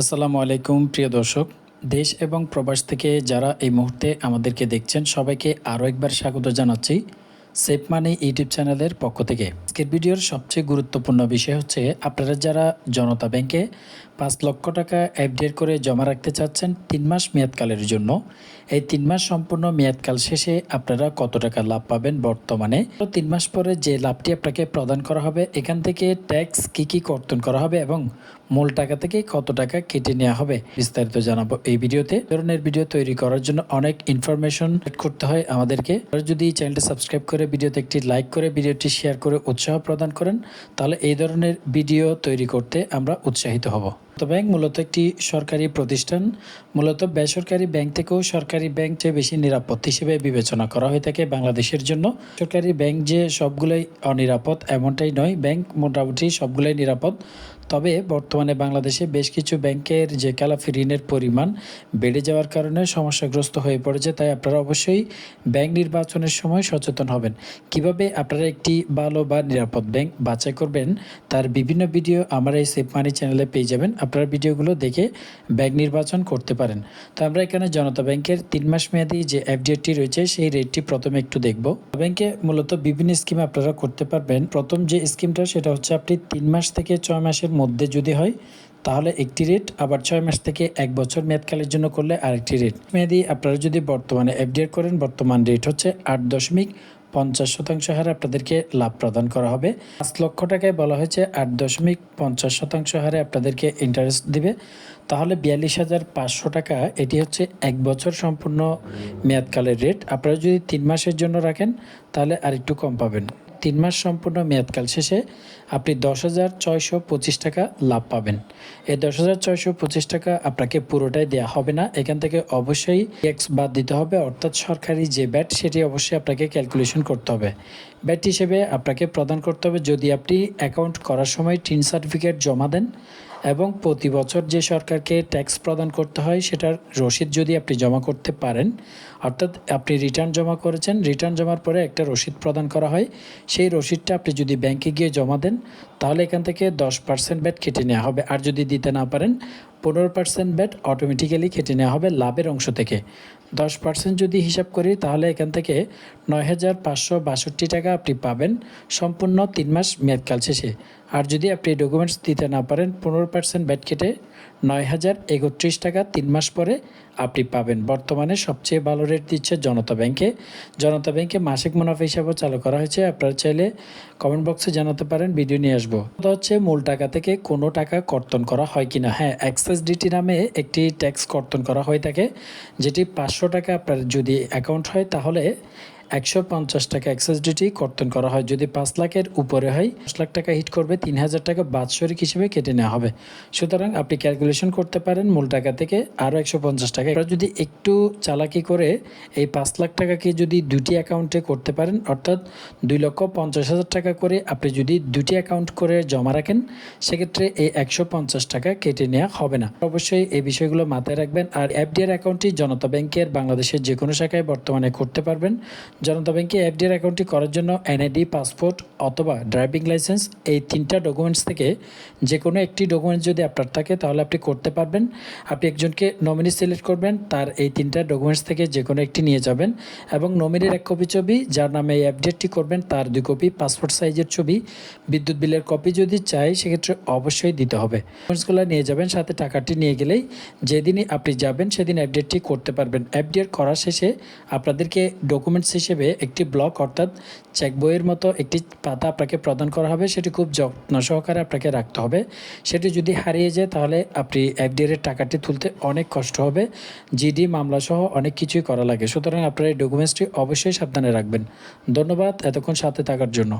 আসসালামু আলাইকুম, প্রিয় দর্শক। দেশ এবং প্রবাস থেকে যারা এই মুহূর্তে আমাদেরকে দেখছেন, সবাইকে আরও একবার স্বাগত জানাচ্ছি। সেফ মানি ইউটিউব চ্যানেলের পক্ষ থেকে। আজকের ভিডিওর সবচেয়ে গুরুত্বপূর্ণ বিষয় হচ্ছে, আপনারা যারা জনতা ব্যাংকে পাঁচ লক্ষ টাকা এফডিআর করে জমা রাখতে চাচ্ছেন তিন মাস মেয়াদকালের জন্য, এই তিন মাস সম্পূর্ণ মেয়াদকাল শেষে আপনারা কত টাকা লাভ পাবেন বর্তমানে? তো তিন মাস পরে যে লাভটি আপনাকে প্রদান করা হবে, এখান থেকে ট্যাক্স কি কি কর্তন করা হবে এবং মূল টাকা থেকে কত টাকা কেটে নেওয়া হবে বিস্তারিত জানাব এই ভিডিওতে। ধরনের ভিডিও তৈরি করার জন্য অনেক ইনফরমেশন করতে হয় আমাদেরকে। যদি চ্যানেলটি সাবস্ক্রাইব করে ভিডিওতে একটি লাইক করে, ভিডিওটি শেয়ার করে উৎসাহ প্রদান করেন। তাহলে এই ধরনের ভিডিও তৈরি করতে আমরা উৎসাহিত হব। তো ব্যাংক মূলত একটি সরকারি প্রতিষ্ঠান। মূলত বেসরকারি ব্যাংক থেকেও সরকারি ব্যাংক চেয়ে বেশি নিরাপদ হিসেবে বিবেচনা করা হয়ে থাকে বাংলাদেশের জন্য। সরকারি ব্যাংক যে সবগুলোই অনিরাপদ এমনটাই নয়, ব্যাংক মোটামুটি সবগুলোই নিরাপদ। তবে বর্তমানে বাংলাদেশে বেশ কিছু ব্যাংকের যে কালাফি ঋণের পরিমাণ বেড়ে যাওয়ার কারণে সমস্যাগ্রস্ত হয়ে পড়েছে, তাই আপনারা অবশ্যই ব্যাংক নির্বাচনের সময় সচেতন হবেন। কীভাবে আপনারা একটি ভালো বা নিরাপদ ব্যাংক বাছাই করবেন, তার বিভিন্ন ভিডিও আমার এই সেফ মানি চ্যানেলে পেয়ে যাবেন। আপনারা ভিডিওগুলো দেখে ব্যাংক নির্বাচন করতে পারেন। তো আমরা এখানে জনতা ব্যাংকের তিন মাস মেয়াদি যে এফডিআরটি রয়েছে, সেই রেটটি প্রথমে একটু দেখব। ব্যাংকে মূলত বিভিন্ন স্কিম আপনারা করতে পারবেন। প্রথম যে স্কিমটা সেটা হচ্ছে আপনি তিন মাস থেকে ছয় মাসের মধ্যে যদি হয়, তাহলে একটি রেট আবার ছয় মাস থেকে এক বছর মেয়াদকালের জন্য করলে আরেকটি রেট মেয়াদি আপনারা যদি বর্তমানে এফডিআর করেন, বর্তমান রেট হচ্ছে আট দশমিক পঞ্চাশ শতাংশ হারে আপনাদেরকে লাভ প্রদান করা হবে। পাঁচ লক্ষ টাকায় বলা হয়েছে আট দশমিক পঞ্চাশ শতাংশ হারে আপনাদেরকে ইন্টারেস্ট দিবে। তাহলে বিয়াল্লিশ হাজার পাঁচশো টাকা, এটি হচ্ছে এক বছর সম্পূর্ণ মেয়াদকালের রেট আপনারা যদি তিন মাসের জন্য রাখেন, তাহলে আরেকটু কম পাবেন। তিন মাস সম্পূর্ণ মেয়াদকাল শেষে আপনি দশ হাজার ছয়শো পঁচিশ টাকা লাভ পাবেন। এই দশ হাজার ছয়শো পঁচিশ টাকা আপনাকে পুরোটাই দেওয়া হবে না। এখান থেকে অবশ্যই ট্যাক্স বাদ দিতে হবে, অর্থাৎ সরকারি যে ব্যাট, সেটি অবশ্যই আপনাকে ক্যালকুলেশন করতে হবে। ব্যাট হিসেবে আপনাকে প্রদান করতে হবে যদি আপনি অ্যাকাউন্ট করার সময় টিন সার্টিফিকেট জমা দেন। এবং প্রতি বছর যে সরকারকে ট্যাক্স প্রদান করতে হয়, সেটার রসিদ যদি আপনি জমা করতে পারেন, অর্থাৎ আপনি রিটার্ন জমা করেছেন রিটার্ন জমার পরে একটা রসিদ প্রদান করা হয়, সেই রসিদটা আপনি যদি ব্যাংকে গিয়ে জমা দেন, তাহলে এখান থেকে দশ পার্সেন্ট ব্যাট কেটে নেওয়া হবে। আর যদি দিতে না পারেন পনেরো পার্সেন্ট ব্যাট অটোমেটিক্যালি কেটে নেওয়া হবে লাভের অংশ থেকে। দশ পার্সেন্ট যদি হিসাব করি, তাহলে এখান থেকে নয় হাজার পাঁচশো বাষট্টি টাকা আপনি পাবেন সম্পূর্ণ তিন মাস মেয়াদকাল শেষে। আর যদি আপনি ডকুমেন্টস দিতে না পারেন, পনেরো পার্সেন্ট ব্যাট কেটে নয় হাজার একত্রিশ টাকা তিন মাস পরে আপনি পাবেন। বর্তমানে সবচেয়ে ভালো রেট দিচ্ছে জনতা ব্যাংকে জনতা ব্যাংকে মাসিক মুনাফা হিসাবেও চালু করা হয়েছে। আপনারা চাইলে কমেন্ট বক্সে জানাতে পারেন ভিডিও নিয়ে আসব। হচ্ছে মূল টাকা থেকে কোনো টাকা কর্তন করা হয় কিনা? হ্যাঁ অ্যাক্সেস ডিটি নামে একটি ট্যাক্স কর্তন করা হয়ে থাকে, যেটি পাঁচশো টাকা আপনার যদি অ্যাকাউন্ট হয়, তাহলে একশো পঞ্চাশ টাকা এক্সেস ডিউটি কর্তন করা হয়। যদি পাঁচ লাখের উপরে হয় পাঁচ লাখ টাকা হিট করবে, তিন হাজার টাকা বাৎসরিক হিসেবে কেটে নেওয়া হবে। সুতরাং আপনি ক্যালকুলেশন করতে পারেন মূল টাকা থেকে আরও একশো পঞ্চাশ টাকা। এবার যদি একটু চালাকি করে এই পাঁচ লাখ টাকাকে যদি দুটি অ্যাকাউন্টে করতে পারেন, অর্থাৎ দুই লক্ষ পঞ্চাশ হাজার টাকা করে আপনি যদি দুটি অ্যাকাউন্ট করে জমা রাখেন, সেক্ষেত্রে এই একশো পঞ্চাশ টাকা কেটে নেওয়া হবে না। অবশ্যই এই বিষয়গুলো মাথায় রাখবেন। আর এফডিআর অ্যাকাউন্টটি জনতা ব্যাংকের বাংলাদেশের যে কোনো শাখায় বর্তমানে করতে পারবেন। জনতা ব্যাংকে এফডিআর অ্যাকাউন্টটি করার জন্য এনআইডি পাসপোর্ট অথবা ড্রাইভিং লাইসেন্স এই তিনটা ডকুমেন্টস থেকে যে কোনো একটি ডকুমেন্টস যদি আপনার থাকে, তাহলে আপনি করতে পারবেন। আপনি একজনকে নমিনি সিলেক্ট করবেন, তার এই তিনটা ডকুমেন্টস থেকে যে কোনো একটি নিয়ে যাবেন এবং নমিনির এক কপি ছবি, যার নামে এই অ্যাপডেটটি করবেন, তার দুই কপি পাসপোর্ট সাইজের ছবি, বিদ্যুৎ বিলের কপি যদি চাই, সেক্ষেত্রে অবশ্যই দিতে হবে। ডকুমেন্টসগুলো নিয়ে যাবেন, সাথে টাকাটি নিয়ে গেলেই যেদিনই আপনি যাবেন, সেদিন অ্যাপডেটটি করতে পারবেন। অ্যাপডেট করা শেষে আপনাদেরকে ডকুমেন্টস হিসেবে একটি ব্লক অর্থাৎ চেক বইয়ের মতো একটি পাতা আপনাকে প্রদান করা হবে, সেটি খুব যত্ন সহকারে আপনাকে রাখতে হবে। সেটি যদি হারিয়ে যায়, তাহলে আপনি এফডিআর এর টাকাটি তুলতে অনেক কষ্ট হবে। জিডি মামলা সহ অনেক কিছুই করা লাগে। সুতরাং আপনার এই ডকুমেন্টসটি অবশ্যই সাবধানে রাখবেন। ধন্যবাদ, এতক্ষণ সাথে থাকার জন্য।